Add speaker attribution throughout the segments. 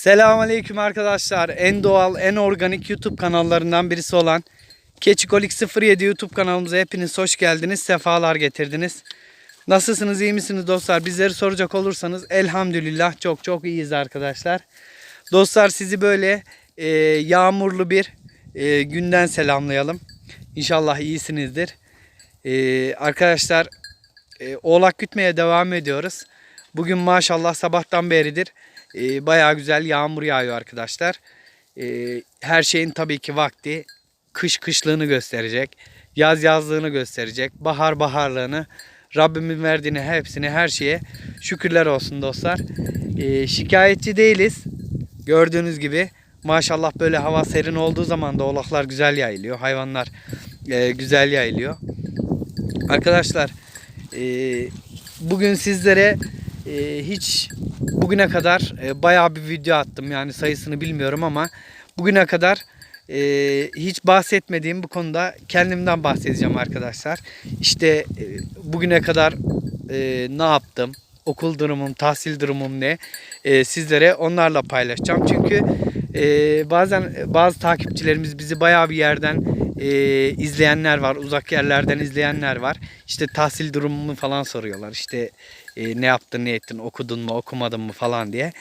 Speaker 1: Selamünaleyküm arkadaşlar. En doğal, en organik YouTube kanallarından birisi olan Keçikolik 07 YouTube kanalımıza hepiniz hoş geldiniz. Sefalar getirdiniz. Nasılsınız, iyi misiniz dostlar? Bizleri soracak olursanız elhamdülillah çok çok iyiyiz arkadaşlar. Dostlar sizi böyle e, yağmurlu bir e, günden selamlayalım. İnşallah iyisinizdir. E, arkadaşlar e, oğlak gütmeye devam ediyoruz. Bugün maşallah sabahtan beridir e, bayağı güzel yağmur yağıyor arkadaşlar. E, her şeyin tabii ki vakti kış kışlığını gösterecek. Yaz yazlığını gösterecek. Bahar baharlığını. Rabbimin verdiğini hepsini her şeye şükürler olsun dostlar. E, şikayetçi değiliz. Gördüğünüz gibi maşallah böyle hava serin olduğu zaman da oğlaklar güzel yayılıyor. Hayvanlar e, güzel yayılıyor. Arkadaşlar e, bugün sizlere e, hiç bugüne kadar e, bayağı bir video attım. Yani sayısını bilmiyorum ama bugüne kadar e, hiç bahsetmediğim bu konuda kendimden bahsedeceğim arkadaşlar. İşte e, bugüne kadar e, ne yaptım, okul durumum, tahsil durumum ne e, sizlere onlarla paylaşacağım. Çünkü e, bazen bazı takipçilerimiz bizi bayağı bir yerden e, izleyenler var, uzak yerlerden izleyenler var. İşte tahsil durumumu falan soruyorlar. İşte e, ne yaptın, ne ettin, okudun mu, okumadın mı falan diye.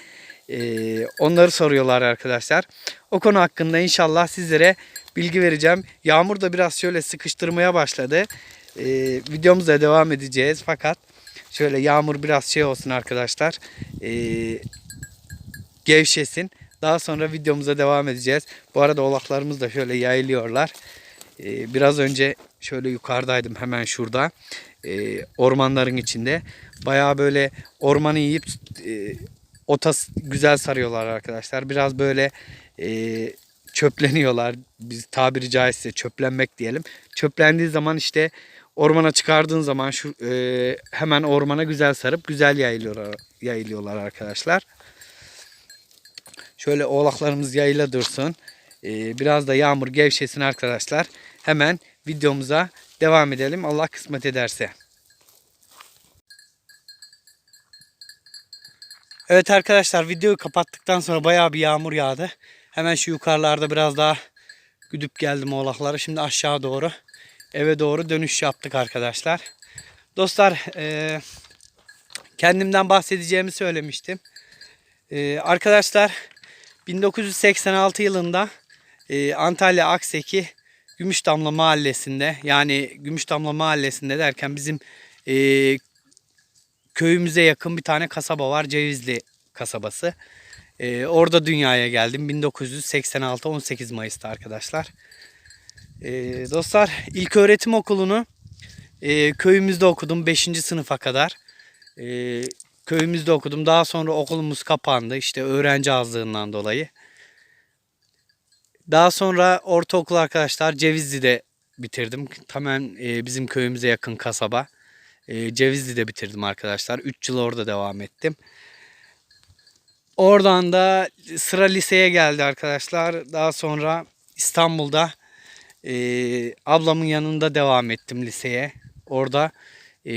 Speaker 1: E, onları soruyorlar arkadaşlar. O konu hakkında inşallah sizlere bilgi vereceğim. Yağmur da biraz şöyle sıkıştırmaya başladı. E, videomuza devam edeceğiz fakat şöyle yağmur biraz şey olsun arkadaşlar. E, gevşesin. Daha sonra videomuza devam edeceğiz. Bu arada oğlaklarımız da şöyle yayılıyorlar. Ee, biraz önce şöyle yukarıdaydım hemen şurada. Ee, ormanların içinde. Bayağı böyle ormanı yiyip e, ota güzel sarıyorlar arkadaşlar. Biraz böyle e, çöpleniyorlar. Biz tabiri caizse çöplenmek diyelim. Çöplendiği zaman işte ormana çıkardığın zaman şu e, hemen ormana güzel sarıp güzel yayılıyorlar, yayılıyorlar arkadaşlar. Şöyle oğlaklarımız yayla dursun. Ee, biraz da yağmur gevşesin arkadaşlar. Hemen videomuza devam edelim. Allah kısmet ederse. Evet arkadaşlar videoyu kapattıktan sonra bayağı bir yağmur yağdı. Hemen şu yukarılarda biraz daha güdüp geldim oğlakları. Şimdi aşağı doğru eve doğru dönüş yaptık arkadaşlar. Dostlar eee, kendimden bahsedeceğimi söylemiştim. Eee, arkadaşlar 1986 yılında e, Antalya Akseki Gümüşdamla mahallesinde yani Gümüşdamla mahallesinde derken bizim e, köyümüze yakın bir tane kasaba var Cevizli kasabası. E, orada dünyaya geldim 1986 18 Mayıs'ta arkadaşlar. E, dostlar ilk öğretim okulunu e, köyümüzde okudum 5. sınıfa kadar. E, köyümüzde okudum. Daha sonra okulumuz kapandı işte öğrenci azlığından dolayı. Daha sonra ortaokul arkadaşlar Cevizli'de bitirdim. Tamamen e, bizim köyümüze yakın kasaba. E, Cevizli'de bitirdim arkadaşlar. 3 yıl orada devam ettim. Oradan da sıra liseye geldi arkadaşlar. Daha sonra İstanbul'da e, ablamın yanında devam ettim liseye. Orada e,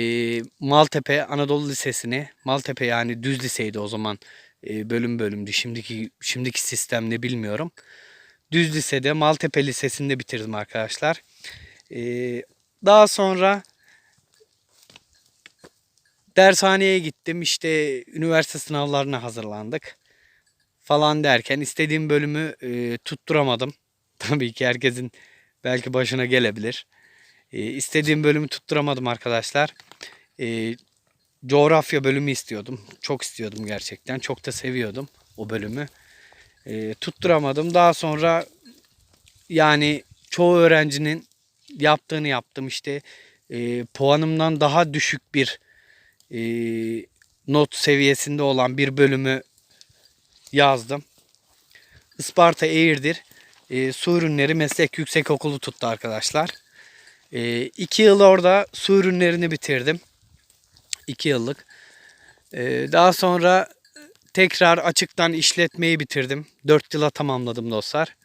Speaker 1: Maltepe Anadolu Lisesi'ni, Maltepe yani düz liseydi o zaman e, bölüm bölümdü. Şimdiki şimdiki sistem ne bilmiyorum. Düz lisede Maltepe Lisesi'nde bitirdim arkadaşlar. E, daha sonra dershaneye gittim. İşte üniversite sınavlarına hazırlandık falan derken istediğim bölümü e, tutturamadım. Tabii ki herkesin belki başına gelebilir. E, istediğim bölümü tutturamadım arkadaşlar. E, coğrafya bölümü istiyordum. Çok istiyordum gerçekten. Çok da seviyordum o bölümü. E, tutturamadım. Daha sonra yani çoğu öğrencinin yaptığını yaptım. İşte e, puanımdan daha düşük bir e, not seviyesinde olan bir bölümü yazdım. Isparta Eğirdir e, Su Ürünleri Meslek Yüksekokulu tuttu arkadaşlar. E, iki yıl orada su ürünlerini bitirdim. İki yıllık. E, daha sonra tekrar açıktan işletmeyi bitirdim. Dört yıla tamamladım dostlar.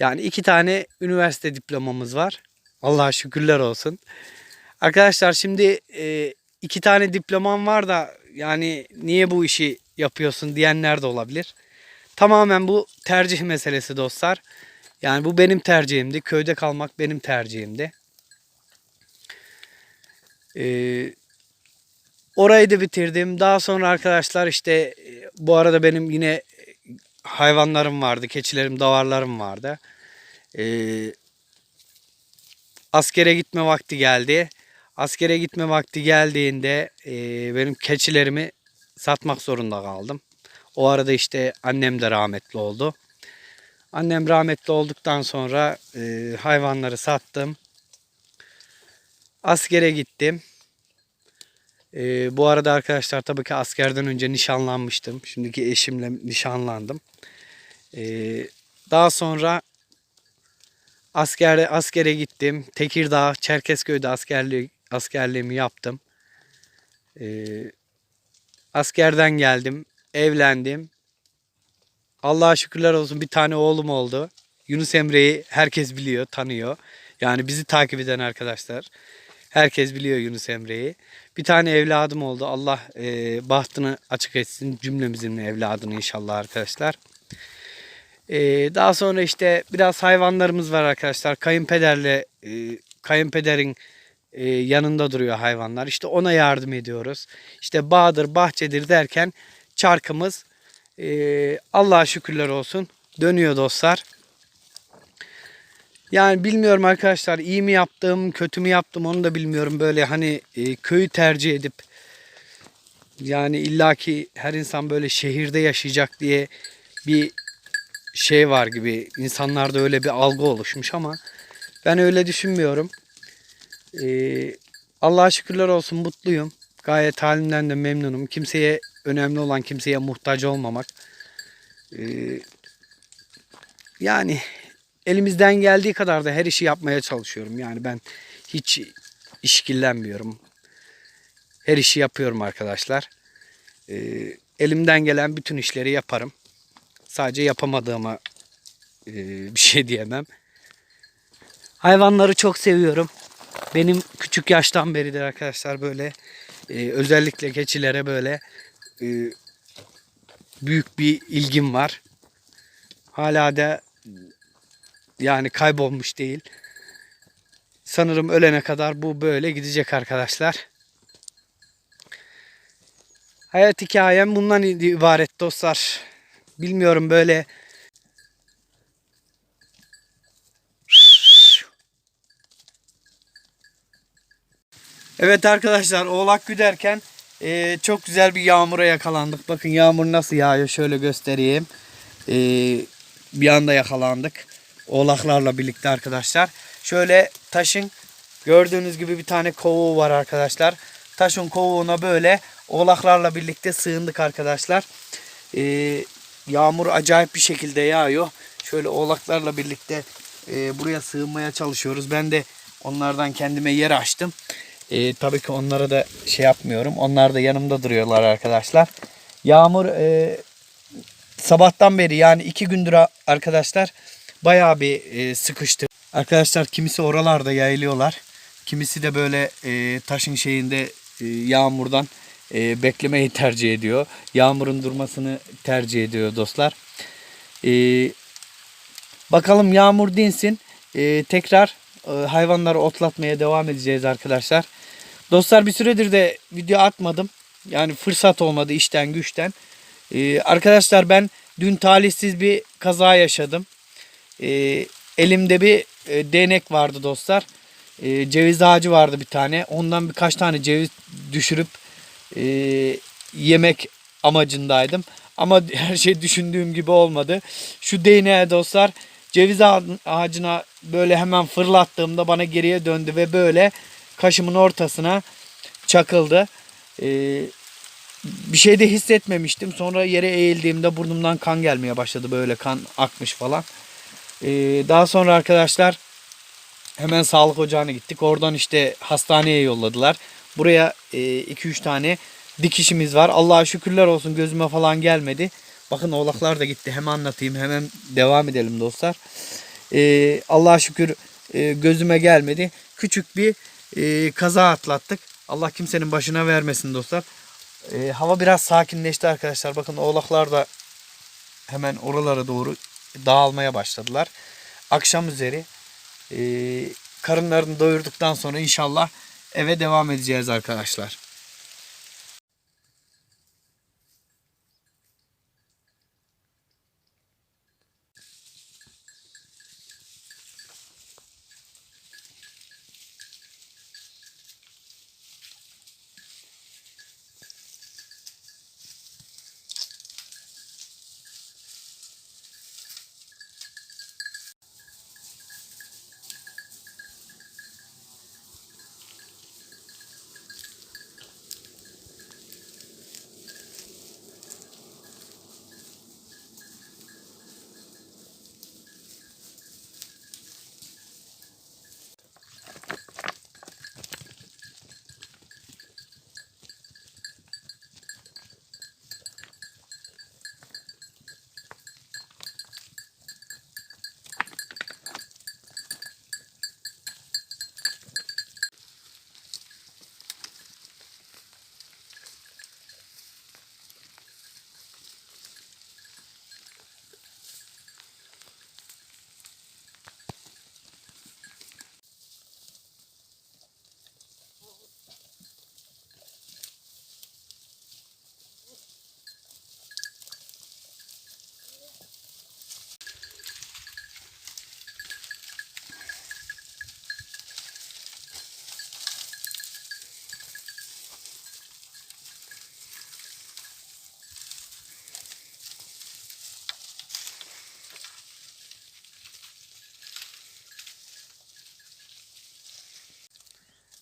Speaker 1: Yani iki tane üniversite diplomamız var. Allah'a şükürler olsun. Arkadaşlar şimdi e, iki tane diplomam var da yani niye bu işi yapıyorsun diyenler de olabilir. Tamamen bu tercih meselesi dostlar. Yani bu benim tercihimdi. Köyde kalmak benim tercihimdi. Ee, orayı da bitirdim. Daha sonra arkadaşlar işte e, bu arada benim yine hayvanlarım vardı. Keçilerim, davarlarım vardı. Ee, askere gitme vakti geldi. Askere gitme vakti geldiğinde e, benim keçilerimi satmak zorunda kaldım. O arada işte annem de rahmetli oldu. Annem rahmetli olduktan sonra e, hayvanları sattım. Askere gittim. E, bu arada arkadaşlar tabii ki askerden önce nişanlanmıştım. Şimdiki eşimle nişanlandım. E, daha sonra askere askere gittim. Tekirdağ, Çerkezköy'de askerliği askerliğimi yaptım. E, askerden geldim, evlendim. Allah'a şükürler olsun bir tane oğlum oldu. Yunus Emre'yi herkes biliyor, tanıyor. Yani bizi takip eden arkadaşlar. Herkes biliyor Yunus Emre'yi. Bir tane evladım oldu. Allah e, bahtını açık etsin cümlemizin evladını inşallah arkadaşlar. E, daha sonra işte biraz hayvanlarımız var arkadaşlar. Kayınpederle e, kayınpederin e, yanında duruyor hayvanlar. İşte ona yardım ediyoruz. İşte bağdır, bahçedir derken çarkımız e, Allah'a şükürler olsun dönüyor dostlar. Yani bilmiyorum arkadaşlar iyi mi yaptım, kötü mü yaptım onu da bilmiyorum. Böyle hani e, köyü tercih edip yani illaki her insan böyle şehirde yaşayacak diye bir şey var gibi. İnsanlarda öyle bir algı oluşmuş ama ben öyle düşünmüyorum. Ee, Allah'a şükürler olsun mutluyum. Gayet halimden de memnunum. Kimseye önemli olan kimseye muhtaç olmamak. Ee, yani elimizden geldiği kadar da her işi yapmaya çalışıyorum. Yani ben hiç işkillenmiyorum. Her işi yapıyorum arkadaşlar. Ee, elimden gelen bütün işleri yaparım. Sadece yapamadığıma e, bir şey diyemem. Hayvanları çok seviyorum. Benim küçük yaştan beridir arkadaşlar böyle e, özellikle keçilere böyle e, büyük bir ilgim var. Hala da yani kaybolmuş değil. Sanırım ölene kadar bu böyle gidecek arkadaşlar. Hayat hikayem bundan ibaret dostlar. Bilmiyorum böyle Evet arkadaşlar oğlak güderken e, çok güzel bir yağmura yakalandık. Bakın yağmur nasıl yağıyor şöyle göstereyim. E, bir anda yakalandık. Oğlaklarla birlikte arkadaşlar. Şöyle taşın gördüğünüz gibi bir tane kovuğu var arkadaşlar. Taşın kovuğuna böyle oğlaklarla birlikte sığındık arkadaşlar. E, yağmur acayip bir şekilde yağıyor. Şöyle oğlaklarla birlikte e, buraya sığınmaya çalışıyoruz. Ben de onlardan kendime yer açtım. E, tabii ki onlara da şey yapmıyorum. Onlar da yanımda duruyorlar arkadaşlar. Yağmur e, sabahtan beri yani iki gündür arkadaşlar bayağı bir e, sıkıştı. Arkadaşlar kimisi oralarda yayılıyorlar. Kimisi de böyle e, taşın şeyinde e, yağmurdan e, beklemeyi tercih ediyor. Yağmurun durmasını tercih ediyor dostlar. E, bakalım yağmur dinsin. E, tekrar e, hayvanları otlatmaya devam edeceğiz arkadaşlar. Dostlar bir süredir de video atmadım. Yani fırsat olmadı işten güçten. Ee, arkadaşlar ben dün talihsiz bir kaza yaşadım. Ee, elimde bir e, değnek vardı dostlar. Ee, ceviz ağacı vardı bir tane. Ondan birkaç tane ceviz düşürüp e, yemek amacındaydım. Ama her şey düşündüğüm gibi olmadı. Şu değneğe dostlar ceviz ağacına böyle hemen fırlattığımda bana geriye döndü ve böyle kaşımın ortasına çakıldı. Ee, bir şey de hissetmemiştim. Sonra yere eğildiğimde burnumdan kan gelmeye başladı. Böyle kan akmış falan. Ee, daha sonra arkadaşlar hemen sağlık ocağına gittik. Oradan işte hastaneye yolladılar. Buraya 2-3 e, tane dikişimiz var. Allah'a şükürler olsun gözüme falan gelmedi. Bakın oğlaklar da gitti. Hemen anlatayım. Hemen devam edelim dostlar. Ee, Allah'a şükür e, gözüme gelmedi. Küçük bir e, kaza atlattık. Allah kimsenin başına vermesin dostlar. E, hava biraz sakinleşti arkadaşlar. Bakın oğlaklar da hemen oralara doğru dağılmaya başladılar. Akşam üzeri e, karınlarını doyurduktan sonra inşallah eve devam edeceğiz arkadaşlar.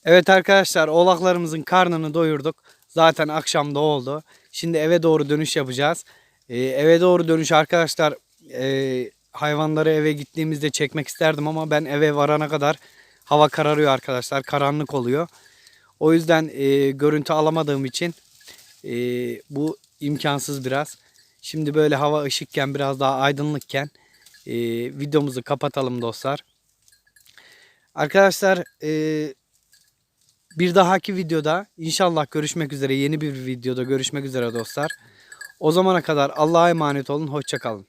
Speaker 1: Evet arkadaşlar oğlaklarımızın karnını doyurduk. Zaten akşam da oldu. Şimdi eve doğru dönüş yapacağız. Ee, eve doğru dönüş arkadaşlar e, hayvanları eve gittiğimizde çekmek isterdim ama ben eve varana kadar hava kararıyor arkadaşlar. Karanlık oluyor. O yüzden e, görüntü alamadığım için e, bu imkansız biraz. Şimdi böyle hava ışıkken biraz daha aydınlıkken e, videomuzu kapatalım dostlar. Arkadaşlar e, bir dahaki videoda inşallah görüşmek üzere. Yeni bir videoda görüşmek üzere dostlar. O zamana kadar Allah'a emanet olun. Hoşçakalın.